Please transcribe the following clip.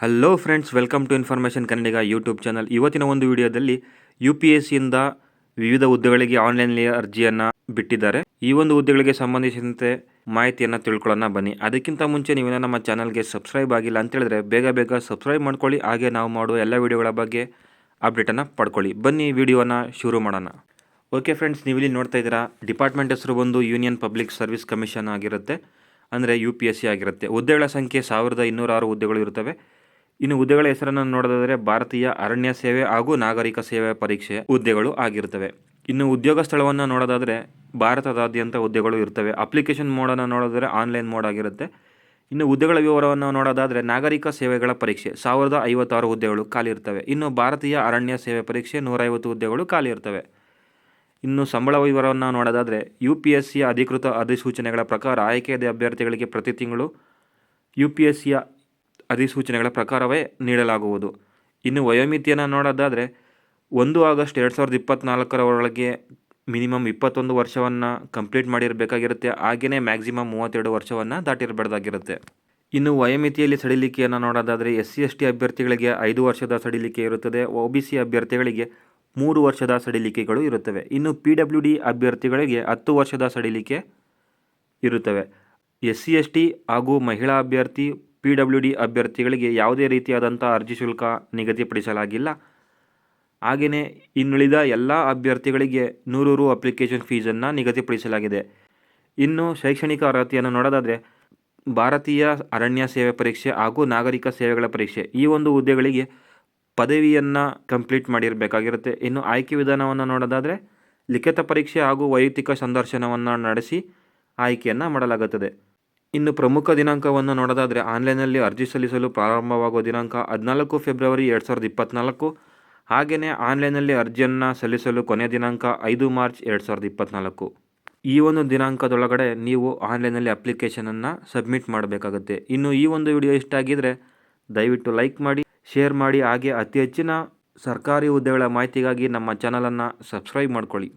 Hello friends welcome to information Kannadiga YouTube channel ಇವತ್ತಿನ ಒಂದು ವಿಡಿಯೋದಲ್ಲಿ ಯು ಪಿ ಎಸ್ ಸಿಯಿಂದ ವಿವಿಧ ಹುದ್ದೆಗಳಿಗೆ ಆನ್ಲೈನ್ಲಿ ಅರ್ಜಿಯನ್ನು ಬಿಟ್ಟಿದ್ದಾರೆ. ಈ ಒಂದು ಹುದ್ದೆಗಳಿಗೆ ಸಂಬಂಧಿಸಿದಂತೆ ಮಾಹಿತಿಯನ್ನು ತಿಳ್ಕೊಳ್ಳೋಣ ಬನ್ನಿ. ಅದಕ್ಕಿಂತ ಮುಂಚೆ ನೀವೇನೋ ನಮ್ಮ ಚಾನಲ್ಗೆ ಸಬ್ಸ್ಕ್ರೈಬ್ ಆಗಿಲ್ಲ ಅಂತೇಳಿದ್ರೆ ಬೇಗ ಬೇಗ ಸಬ್ಸ್ಕ್ರೈಬ್ ಮಾಡ್ಕೊಳ್ಳಿ. ಹಾಗೆ ನಾವು ಮಾಡುವ ಎಲ್ಲ ವಿಡಿಯೋಗಳ ಬಗ್ಗೆ ಅಪ್ಡೇಟನ್ನು ಪಡ್ಕೊಳ್ಳಿ. ಬನ್ನಿ ವಿಡಿಯೋನ ಶುರು ಮಾಡೋಣ. ಓಕೆ ಫ್ರೆಂಡ್ಸ್ ನೀವು ಇಲ್ಲಿ ನೋಡ್ತಾ ಇದ್ದೀರಾ ಡಿಪಾರ್ಟ್ಮೆಂಟ್ ಹೆಸರು ಬಂದು ಯೂನಿಯನ್ ಪಬ್ಲಿಕ್ ಸರ್ವಿಸ್ ಕಮಿಷನ್ ಆಗಿರುತ್ತೆ, ಅಂದರೆ ಯು ಪಿ ಎಸ್ ಸಿ ಆಗಿರುತ್ತೆ. ಹುದ್ದೆಗಳ ಸಂಖ್ಯೆ ಸಾವಿರದ ಇನ್ನೂರಾರು ಹುದ್ದೆಗಳು ಇರುತ್ತವೆ. ಇನ್ನು ಹುದ್ದೆಗಳ ಹೆಸರನ್ನು ನೋಡೋದಾದರೆ ಭಾರತೀಯ ಅರಣ್ಯ ಸೇವೆ ಹಾಗೂ ನಾಗರಿಕ ಸೇವೆ ಪರೀಕ್ಷೆ ಹುದ್ದೆಗಳು ಆಗಿರ್ತವೆ ಇನ್ನು ಉದ್ಯೋಗ ಸ್ಥಳವನ್ನು ನೋಡೋದಾದರೆ ಭಾರತದಾದ್ಯಂತ ಹುದ್ದೆಗಳು ಇರ್ತವೆ ಅಪ್ಲಿಕೇಶನ್ ಮೋಡನ್ನು ನೋಡೋದಾದರೆ ಆನ್ಲೈನ್ ಮೋಡ್ ಆಗಿರುತ್ತೆ. ಇನ್ನು ಹುದ್ದೆಗಳ ವಿವರವನ್ನು ನೋಡೋದಾದರೆ ನಾಗರಿಕ ಸೇವೆಗಳ ಪರೀಕ್ಷೆ ಸಾವಿರದ ಐವತ್ತಾರು ಹುದ್ದೆಗಳು ಖಾಲಿ ಇರ್ತವೆ. ಇನ್ನು ಭಾರತೀಯ ಅರಣ್ಯ ಸೇವೆ ಪರೀಕ್ಷೆ ನೂರೈವತ್ತು ಹುದ್ದೆಗಳು ಖಾಲಿ ಇರ್ತವೆ. ಇನ್ನು ಸಂಬಳ ವಿವರವನ್ನು ನೋಡೋದಾದರೆ ಯು ಪಿ ಎಸ್ ಸಿಯ ಅಧಿಕೃತ ಅಧಿಸೂಚನೆಗಳ ಪ್ರಕಾರ ಆಯ್ಕೆಯಾದ ಅಭ್ಯರ್ಥಿಗಳಿಗೆ ಪ್ರತಿ ತಿಂಗಳು ಯು ಪಿ ಎಸ್ ಸಿಯ ಅಧಿಸೂಚನೆಗಳ ಪ್ರಕಾರವೇ ನೀಡಲಾಗುವುದು. ಇನ್ನು ವಯೋಮಿತಿಯನ್ನು ನೋಡೋದಾದರೆ, ಒಂದು ಆಗಸ್ಟ್ ಎರಡು ಸಾವಿರದ ಇಪ್ಪತ್ತ್ನಾಲ್ಕರ ಒಳಗೆ ಮಿನಿಮಮ್ ಇಪ್ಪತ್ತೊಂದು ವರ್ಷವನ್ನು ಕಂಪ್ಲೀಟ್ ಮಾಡಿರಬೇಕಾಗಿರುತ್ತೆ. ಹಾಗೆಯೇ ಮ್ಯಾಕ್ಸಿಮಮ್ ಮೂವತ್ತೆರಡು ವರ್ಷವನ್ನು ದಾಟಿರಬಾರ್ದಾಗಿರುತ್ತೆ ಇನ್ನು ವಯೋಮಿತಿಯಲ್ಲಿ ಸಡಿಲಿಕೆಯನ್ನು ನೋಡೋದಾದರೆ ಎಸ್ ಸಿ ಎಸ್ ಟಿ ಅಭ್ಯರ್ಥಿಗಳಿಗೆ ಐದು ವರ್ಷದ ಸಡಿಲಿಕೆ ಇರುತ್ತದೆ. ಒ ಬಿ ಸಿ ಅಭ್ಯರ್ಥಿಗಳಿಗೆ ಮೂರು ವರ್ಷದ ಸಡಿಲಿಕೆಗಳು ಇರುತ್ತವೆ. ಇನ್ನು ಪಿ ಡಬ್ಲ್ಯೂ ಡಿ ಅಭ್ಯರ್ಥಿಗಳಿಗೆ ಹತ್ತು ವರ್ಷದ ಸಡಿಲಿಕೆ ಇರುತ್ತವೆ. ಎಸ್ ಸಿ ಎಸ್ ಟಿ ಹಾಗೂ ಮಹಿಳಾ ಅಭ್ಯರ್ಥಿ ಪಿ ಡಬ್ಲ್ಯೂ ಡಿ ಅಭ್ಯರ್ಥಿಗಳಿಗೆ ಯಾವುದೇ ರೀತಿಯಾದಂಥ ಅರ್ಜಿ ಶುಲ್ಕ ನಿಗದಿಪಡಿಸಲಾಗಿಲ್ಲ. ಹಾಗೆಯೇ ಇನ್ನುಳಿದ ಎಲ್ಲ ಅಭ್ಯರ್ಥಿಗಳಿಗೆ ನೂರು ರು ಅಪ್ಲಿಕೇಶನ್ ಫೀಸನ್ನು ನಿಗದಿಪಡಿಸಲಾಗಿದೆ. ಇನ್ನು ಶೈಕ್ಷಣಿಕ ಅರ್ಹತೆಯನ್ನು ನೋಡೋದಾದರೆ ಭಾರತೀಯ ಅರಣ್ಯ ಸೇವೆ ಪರೀಕ್ಷೆ ಹಾಗೂ ನಾಗರಿಕ ಸೇವೆಗಳ ಪರೀಕ್ಷೆ ಈ ಒಂದು ಹುದ್ದೆಗಳಿಗೆ ಪದವಿಯನ್ನು ಕಂಪ್ಲೀಟ್ ಮಾಡಿರಬೇಕಾಗಿರುತ್ತೆ. ಇನ್ನು ಆಯ್ಕೆ ವಿಧಾನವನ್ನು ನೋಡೋದಾದರೆ ಲಿಖಿತ ಪರೀಕ್ಷೆ ಹಾಗೂ ವೈಯಕ್ತಿಕ ಸಂದರ್ಶನವನ್ನು ನಡೆಸಿ ಆಯ್ಕೆಯನ್ನು ಮಾಡಲಾಗುತ್ತದೆ. ಇನ್ನು ಪ್ರಮುಖ ದಿನಾಂಕವನ್ನು ನೋಡೋದಾದರೆ ಆನ್ಲೈನಲ್ಲಿ ಅರ್ಜಿ ಸಲ್ಲಿಸಲು ಪ್ರಾರಂಭವಾಗುವ ದಿನಾಂಕ ಹದಿನಾಲ್ಕು ಫೆಬ್ರವರಿ ಎರಡು ಸಾವಿರದ ಇಪ್ಪತ್ತ್ನಾಲ್ಕು ಹಾಗೆಯೇ ಆನ್ಲೈನಲ್ಲಿ ಅರ್ಜಿಯನ್ನು ಸಲ್ಲಿಸಲು ಕೊನೆಯ ದಿನಾಂಕ ಐದು ಮಾರ್ಚ್ ಎರಡು ಸಾವಿರದ ಇಪ್ಪತ್ತ್ನಾಲ್ಕು ಈ ಒಂದು ದಿನಾಂಕದೊಳಗಡೆ ನೀವು ಆನ್ಲೈನಲ್ಲಿ ಅಪ್ಲಿಕೇಶನನ್ನು ಸಬ್ಮಿಟ್ ಮಾಡಬೇಕಾಗುತ್ತೆ. ಇನ್ನು ಈ ಒಂದು ವಿಡಿಯೋ ಇಷ್ಟ ಆಗಿದರೆ ದಯವಿಟ್ಟು ಲೈಕ್ ಮಾಡಿ, ಶೇರ್ ಮಾಡಿ, ಹಾಗೆ ಅತಿ ಹೆಚ್ಚಿನ ಸರ್ಕಾರಿ ಹುದ್ದೆಗಳ ಮಾಹಿತಿಗಾಗಿ ನಮ್ಮ ಚಾನಲನ್ನು ಸಬ್ಸ್ಕ್ರೈಬ್ ಮಾಡ್ಕೊಳ್ಳಿ.